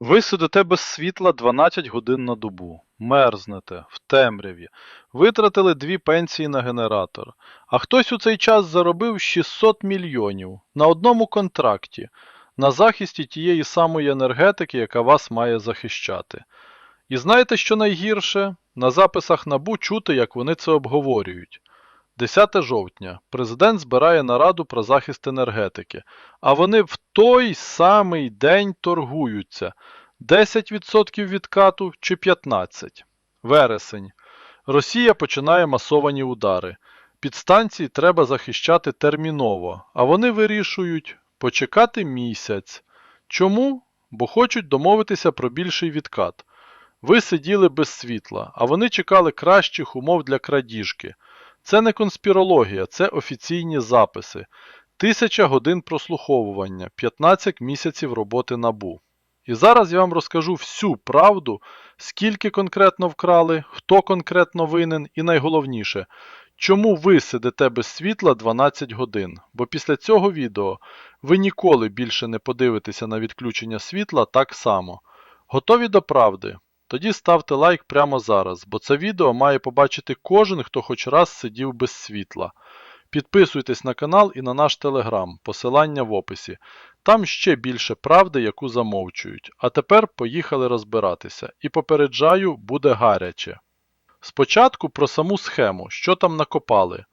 Ви сидите без світла 12 годин на добу, мерзнете, в темряві, витратили дві пенсії на генератор, а хтось у цей час заробив 600 мільйонів на одному контракті на захисті тієї самої енергетики, яка вас має захищати. І знаєте, що найгірше? На записах НАБУ чути, як вони це обговорюють. 10 жовтня. Президент збирає нараду про захист енергетики, а вони в той самий день торгуються. 10% відкату чи 15%. Вересень. Росія починає масовані удари. Підстанції треба захищати терміново, а вони вирішують почекати місяць. Чому? Бо хочуть домовитися про більший відкат. Ви сиділи без світла, а вони чекали кращих умов для крадіжки. Це не конспірологія, це офіційні записи. Тисяча годин прослуховування, 15 місяців роботи набу. І зараз я вам розкажу всю правду, скільки конкретно вкрали, хто конкретно винен, і найголовніше, чому ви сидите без світла 12 годин. Бо після цього відео ви ніколи більше не подивитеся на відключення світла так само. Готові до правди? Тоді ставте лайк прямо зараз, бо це відео має побачити кожен, хто хоч раз сидів без світла. Підписуйтесь на канал і на наш телеграм, посилання в описі. Там ще більше правди, яку замовчують. А тепер поїхали розбиратися. І попереджаю, буде гаряче. Спочатку про саму схему, що там накопали.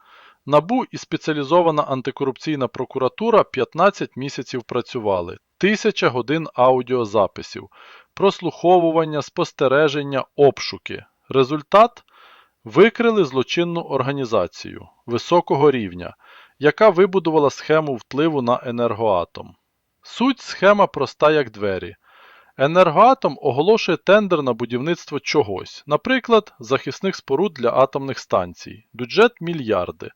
НАБУ і спеціалізована антикорупційна прокуратура 15 місяців працювали, тисяча годин аудіозаписів, прослуховування, спостереження, обшуки. Результат викрили злочинну організацію високого рівня, яка вибудувала схему впливу на енергоатом. Суть схема проста як двері. Енергоатом оголошує тендер на будівництво чогось, наприклад, захисних споруд для атомних станцій, бюджет мільярди.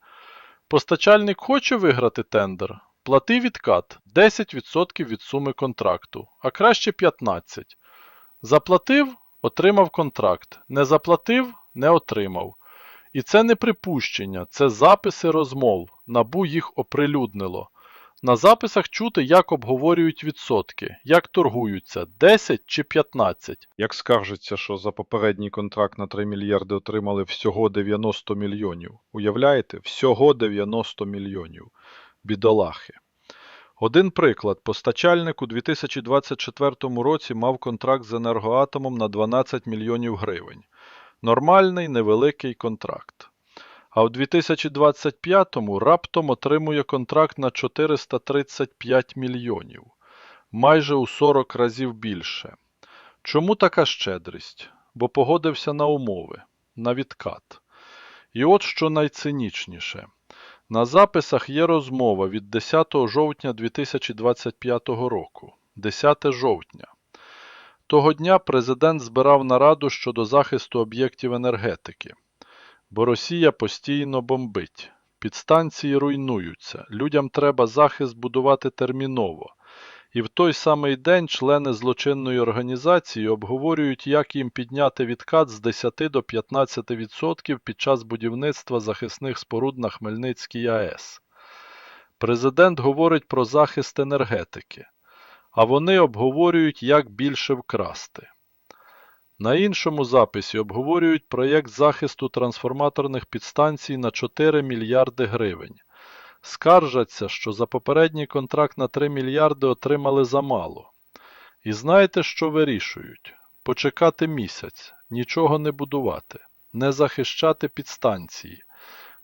Постачальник хоче виграти тендер, плати відкат 10% від суми контракту, а краще 15%. Заплатив отримав контракт, не заплатив не отримав. І це не припущення, це записи розмов. Набу їх оприлюднило. На записах чути, як обговорюють відсотки, як торгуються 10 чи 15. Як скаржиться, що за попередній контракт на 3 мільярди отримали всього 90 мільйонів. Уявляєте? Всього 90 мільйонів. Бідолахи. Один приклад. Постачальник у 2024 році мав контракт з енергоатомом на 12 мільйонів гривень. Нормальний невеликий контракт. А в 2025-му раптом отримує контракт на 435 мільйонів. Майже у 40 разів більше. Чому така щедрість? Бо погодився на умови, на відкат. І от що найцинічніше. На записах є розмова від 10 жовтня 2025 року. 10 жовтня. Того дня президент збирав нараду щодо захисту об'єктів енергетики. Бо Росія постійно бомбить. Підстанції руйнуються. Людям треба захист будувати терміново. І в той самий день члени злочинної організації обговорюють, як їм підняти відкат з 10 до 15% під час будівництва захисних споруд на Хмельницькій АЕС. Президент говорить про захист енергетики, а вони обговорюють, як більше вкрасти. На іншому записі обговорюють проєкт захисту трансформаторних підстанцій на 4 мільярди гривень. Скаржаться, що за попередній контракт на 3 мільярди отримали замало. І знаєте, що вирішують? Почекати місяць, нічого не будувати, не захищати підстанції,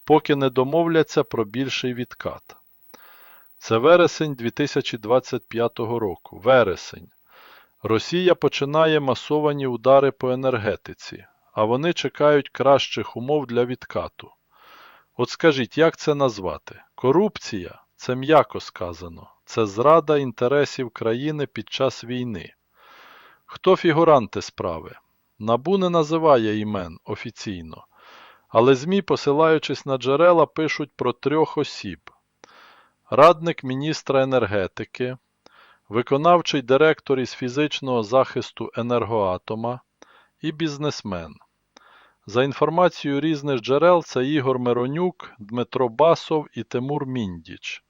поки не домовляться про більший відкат. Це вересень 2025 року. Вересень. Росія починає масовані удари по енергетиці, а вони чекають кращих умов для відкату. От скажіть, як це назвати? Корупція це м'яко сказано, це зрада інтересів країни під час війни. Хто фігуранти справи? Набу не називає імен офіційно, але ЗМІ, посилаючись на джерела, пишуть про трьох осіб: радник міністра енергетики, виконавчий директор із фізичного захисту енергоатома і бізнесмен. За інформацією різних джерел, це Ігор Миронюк, Дмитро Басов і Тимур Міндіч.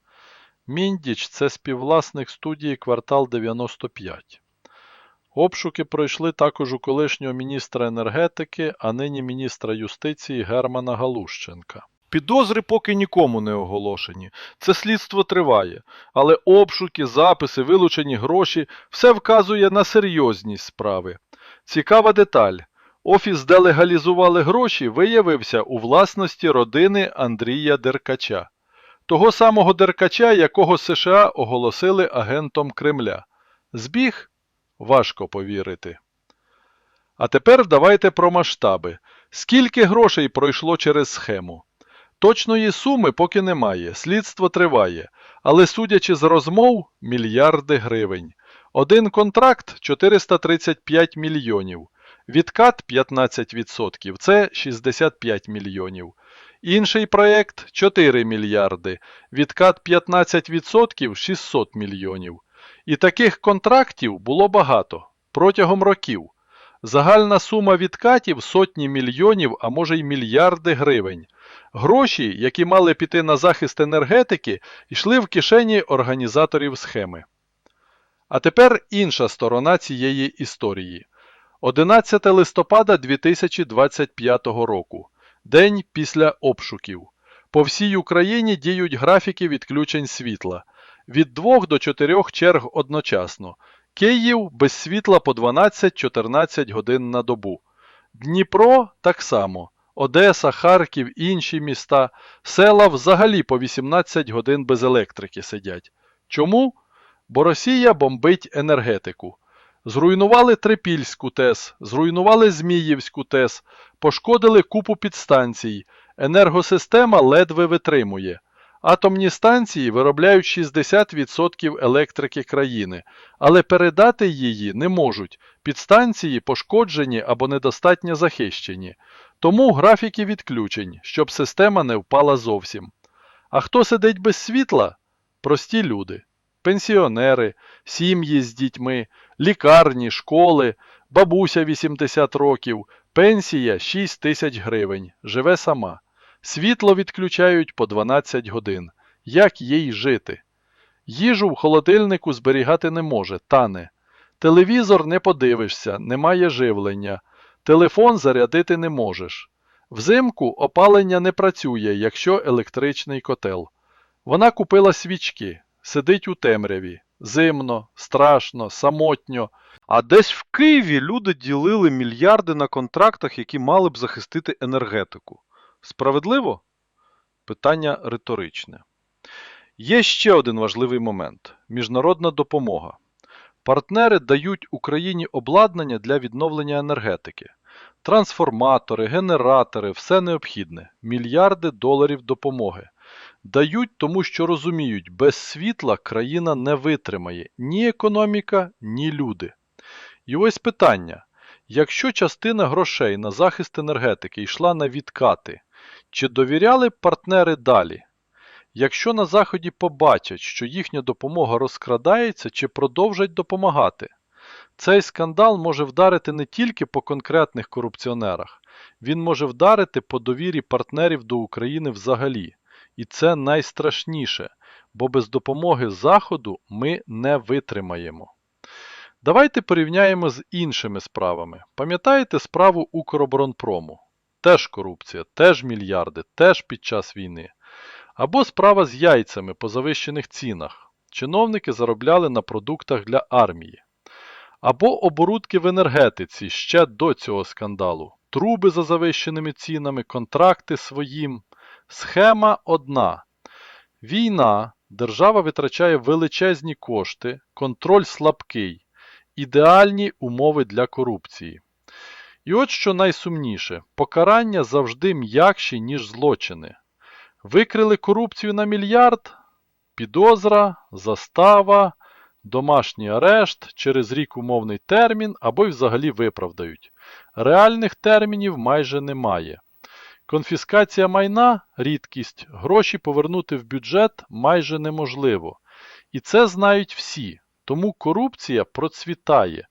Міндіч це співвласник студії Квартал 95. Обшуки пройшли також у колишнього міністра енергетики, а нині міністра юстиції Германа Галущенка. Підозри поки нікому не оголошені. Це слідство триває, але обшуки, записи, вилучені гроші все вказує на серйозність справи. Цікава деталь. Офіс, де легалізували гроші, виявився у власності родини Андрія Деркача, того самого Деркача, якого США оголосили агентом Кремля. Збіг? Важко повірити. А тепер давайте про масштаби. Скільки грошей пройшло через схему? Точної суми поки немає, слідство триває, але судячи з розмов, мільярди гривень. Один контракт 435 мільйонів, відкат 15% – це 65 мільйонів. Інший проєкт 4 мільярди, відкат 15% – 600 мільйонів. І таких контрактів було багато протягом років. Загальна сума відкатів сотні мільйонів, а може й мільярди гривень. Гроші, які мали піти на захист енергетики, йшли в кишені організаторів схеми. А тепер інша сторона цієї історії. 11 листопада 2025 року. День після обшуків. По всій Україні діють графіки відключень світла. Від 2 до 4 черг одночасно. Київ без світла по 12-14 годин на добу. Дніпро так само. Одеса, Харків, інші міста, села взагалі по 18 годин без електрики сидять. Чому? Бо Росія бомбить енергетику. Зруйнували Трипільську ТЕС, зруйнували Зміївську ТЕС, пошкодили купу підстанцій. Енергосистема ледве витримує. Атомні станції виробляють 60% електрики країни, але передати її не можуть. Підстанції пошкоджені або недостатньо захищені. Тому графіки відключень, щоб система не впала зовсім. А хто сидить без світла? Прості люди. Пенсіонери, сім'ї з дітьми, лікарні, школи, бабуся 80 років, пенсія 6 тисяч гривень, живе сама. Світло відключають по 12 годин. Як їй жити? Їжу в холодильнику зберігати не може, тане. Телевізор не подивишся, немає живлення. Телефон зарядити не можеш. Взимку опалення не працює, якщо електричний котел. Вона купила свічки, сидить у темряві. Зимно, страшно, самотньо. А десь в Києві люди ділили мільярди на контрактах, які мали б захистити енергетику. Справедливо? Питання риторичне. Є ще один важливий момент міжнародна допомога. Партнери дають Україні обладнання для відновлення енергетики. Трансформатори, генератори, все необхідне, мільярди доларів допомоги. Дають тому, що розуміють, без світла країна не витримає ні економіка, ні люди. І ось питання: якщо частина грошей на захист енергетики йшла на відкати, чи довіряли партнери далі? Якщо на Заході побачать, що їхня допомога розкрадається, чи продовжать допомагати? Цей скандал може вдарити не тільки по конкретних корупціонерах, він може вдарити по довірі партнерів до України взагалі. І це найстрашніше, бо без допомоги Заходу ми не витримаємо. Давайте порівняємо з іншими справами. Пам'ятаєте справу Укроборонпрому? Теж корупція, теж мільярди, теж під час війни. Або справа з яйцями по завищених цінах. Чиновники заробляли на продуктах для армії. Або оборудки в енергетиці ще до цього скандалу. Труби за завищеними цінами, контракти своїм. Схема одна. Війна, держава витрачає величезні кошти, контроль слабкий, ідеальні умови для корупції. І от що найсумніше, покарання завжди м'якші, ніж злочини. Викрили корупцію на мільярд, підозра, застава, домашній арешт, через рік умовний термін або й взагалі виправдають. Реальних термінів майже немає. Конфіскація майна рідкість, гроші повернути в бюджет майже неможливо. І це знають всі, тому корупція процвітає,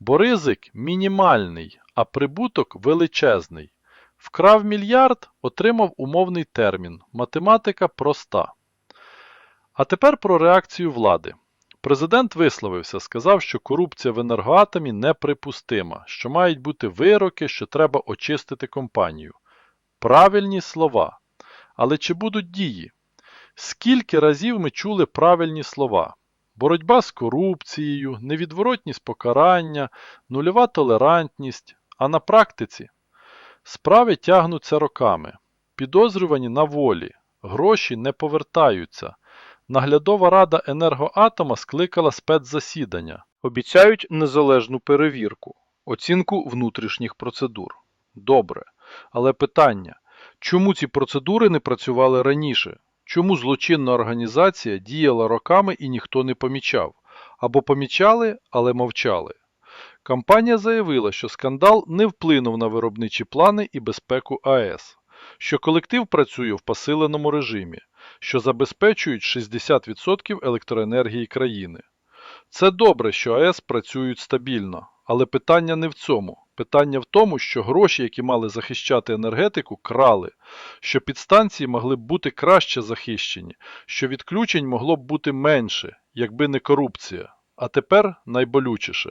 бо ризик мінімальний, а прибуток величезний. Вкрав мільярд, отримав умовний термін. Математика проста. А тепер про реакцію влади. Президент висловився, сказав, що корупція в енергоатомі неприпустима, що мають бути вироки, що треба очистити компанію. Правильні слова. Але чи будуть дії? Скільки разів ми чули правильні слова? Боротьба з корупцією, невідворотність покарання, нульова толерантність, а на практиці справи тягнуться роками, підозрювані на волі, гроші не повертаються. Наглядова рада енергоатома скликала спецзасідання. Обіцяють незалежну перевірку, оцінку внутрішніх процедур. Добре. Але питання: чому ці процедури не працювали раніше? Чому злочинна організація діяла роками і ніхто не помічав? Або помічали, але мовчали? Компанія заявила, що скандал не вплинув на виробничі плани і безпеку АЕС, що колектив працює в посиленому режимі, що забезпечують 60% електроенергії країни. Це добре, що АЕС працюють стабільно, але питання не в цьому. Питання в тому, що гроші, які мали захищати енергетику, крали, що підстанції могли б бути краще захищені, що відключень могло б бути менше, якби не корупція. А тепер найболючіше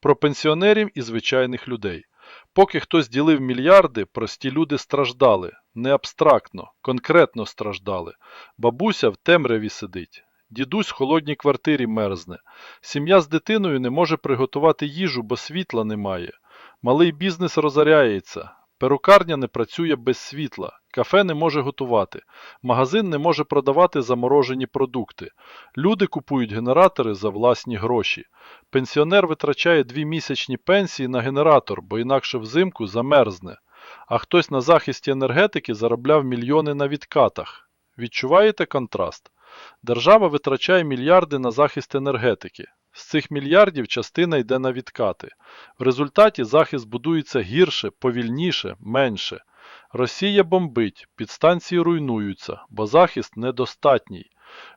про пенсіонерів і звичайних людей. Поки хтось ділив мільярди, прості люди страждали, не абстрактно, конкретно страждали. Бабуся в темряві сидить. Дідусь в холодній квартирі мерзне. Сім'я з дитиною не може приготувати їжу, бо світла немає. Малий бізнес розоряється. Перукарня не працює без світла, кафе не може готувати, магазин не може продавати заморожені продукти. Люди купують генератори за власні гроші. Пенсіонер витрачає дві місячні пенсії на генератор, бо інакше взимку замерзне. А хтось на захисті енергетики заробляв мільйони на відкатах. Відчуваєте контраст? Держава витрачає мільярди на захист енергетики. З цих мільярдів частина йде на відкати. В результаті захист будується гірше, повільніше, менше. Росія бомбить, підстанції руйнуються, бо захист недостатній.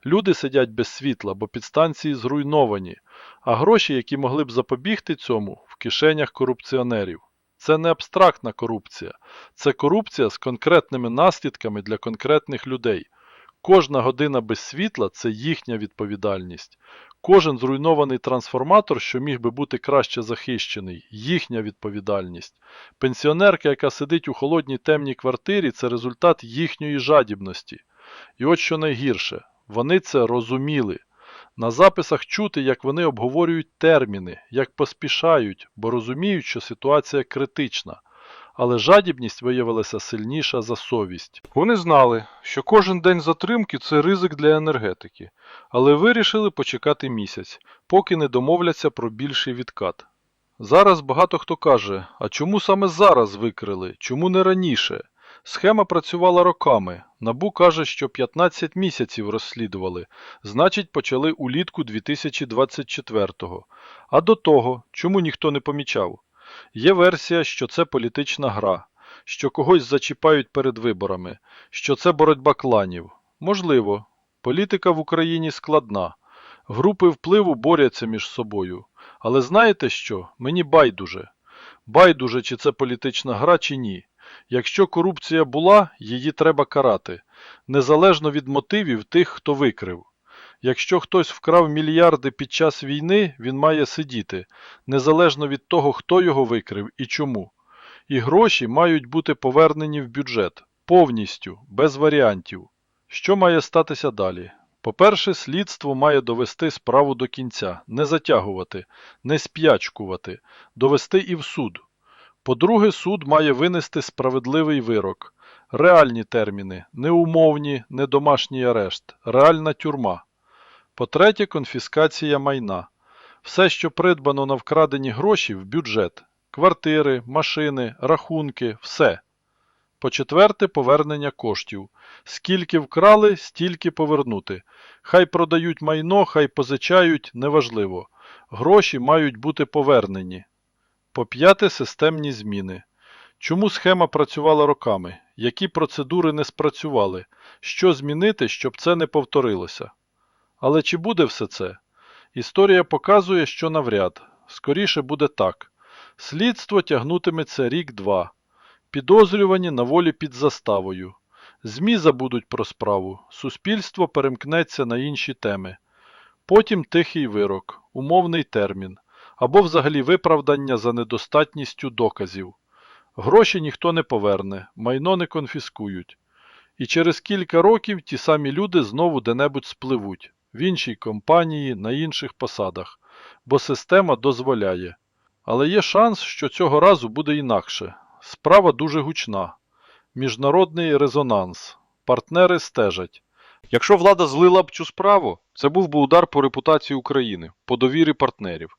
Люди сидять без світла, бо підстанції зруйновані, а гроші, які могли б запобігти цьому, в кишенях корупціонерів. Це не абстрактна корупція, це корупція з конкретними наслідками для конкретних людей. Кожна година без світла це їхня відповідальність. Кожен зруйнований трансформатор, що міг би бути краще захищений, їхня відповідальність. Пенсіонерка, яка сидить у холодній темній квартирі, це результат їхньої жадібності. І от що найгірше, вони це розуміли. На записах чути, як вони обговорюють терміни, як поспішають, бо розуміють, що ситуація критична. Але жадібність виявилася сильніша за совість. Вони знали, що кожен день затримки це ризик для енергетики, але вирішили почекати місяць, поки не домовляться про більший відкат. Зараз багато хто каже, а чому саме зараз викрили, чому не раніше? Схема працювала роками. Набу каже, що 15 місяців розслідували, значить почали улітку 2024-го. А до того, чому ніхто не помічав? Є версія, що це політична гра, що когось зачіпають перед виборами, що це боротьба кланів. Можливо, політика в Україні складна. Групи впливу борються між собою. Але знаєте що? Мені байдуже. Байдуже, чи це політична гра, чи ні. Якщо корупція була, її треба карати, незалежно від мотивів тих, хто викрив. Якщо хтось вкрав мільярди під час війни, він має сидіти, незалежно від того, хто його викрив і чому. І гроші мають бути повернені в бюджет повністю, без варіантів. Що має статися далі? По-перше, слідство має довести справу до кінця, не затягувати, не сп'ячкувати, довести і в суд. По-друге, суд має винести справедливий вирок, реальні терміни, не умовні, не домашній арешт, реальна тюрма. По-третє, конфіскація майна. Все, що придбано на вкрадені гроші, в бюджет. Квартири, машини, рахунки, все. По-четверте, повернення коштів. Скільки вкрали, стільки повернути. Хай продають майно, хай позичають, неважливо. Гроші мають бути повернені. По-п'яте, системні зміни. Чому схема працювала роками? Які процедури не спрацювали? Що змінити, щоб це не повторилося? Але чи буде все це? Історія показує, що навряд. Скоріше буде так. Слідство тягнутиметься рік-два. Підозрювані на волі під заставою. ЗМІ забудуть про справу, суспільство перемкнеться на інші теми. Потім тихий вирок, умовний термін, або взагалі виправдання за недостатністю доказів. Гроші ніхто не поверне, майно не конфіскують. І через кілька років ті самі люди знову де-небудь спливуть, в іншій компанії, на інших посадах, бо система дозволяє. Але є шанс, що цього разу буде інакше. Справа дуже гучна. Міжнародний резонанс. Партнери стежать. Якщо влада злила б цю справу, це був би удар по репутації України, по довірі партнерів.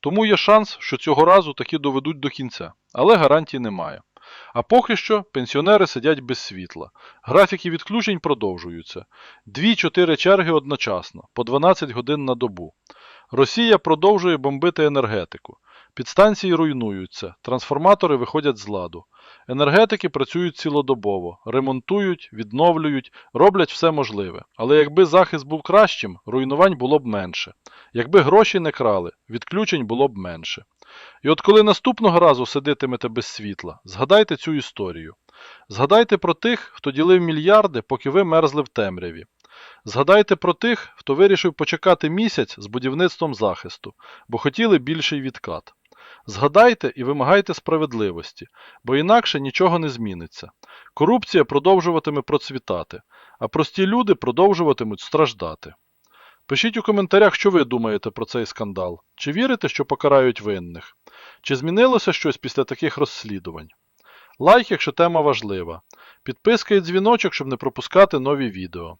Тому є шанс, що цього разу таки доведуть до кінця, але гарантій немає. А поки що пенсіонери сидять без світла. Графіки відключень продовжуються. Дві-чотири черги одночасно, по 12 годин на добу. Росія продовжує бомбити енергетику. Підстанції руйнуються, трансформатори виходять з ладу. Енергетики працюють цілодобово, ремонтують, відновлюють, роблять все можливе. Але якби захист був кращим, руйнувань було б менше. Якби гроші не крали, відключень було б менше. І от коли наступного разу сидитимете без світла, згадайте цю історію. Згадайте про тих, хто ділив мільярди, поки ви мерзли в темряві. Згадайте про тих, хто вирішив почекати місяць з будівництвом захисту, бо хотіли більший відкат. Згадайте і вимагайте справедливості, бо інакше нічого не зміниться. Корупція продовжуватиме процвітати, а прості люди продовжуватимуть страждати. Пишіть у коментарях, що ви думаєте про цей скандал. Чи вірите, що покарають винних? Чи змінилося щось після таких розслідувань? Лайк, якщо тема важлива. Підписка і дзвіночок, щоб не пропускати нові відео.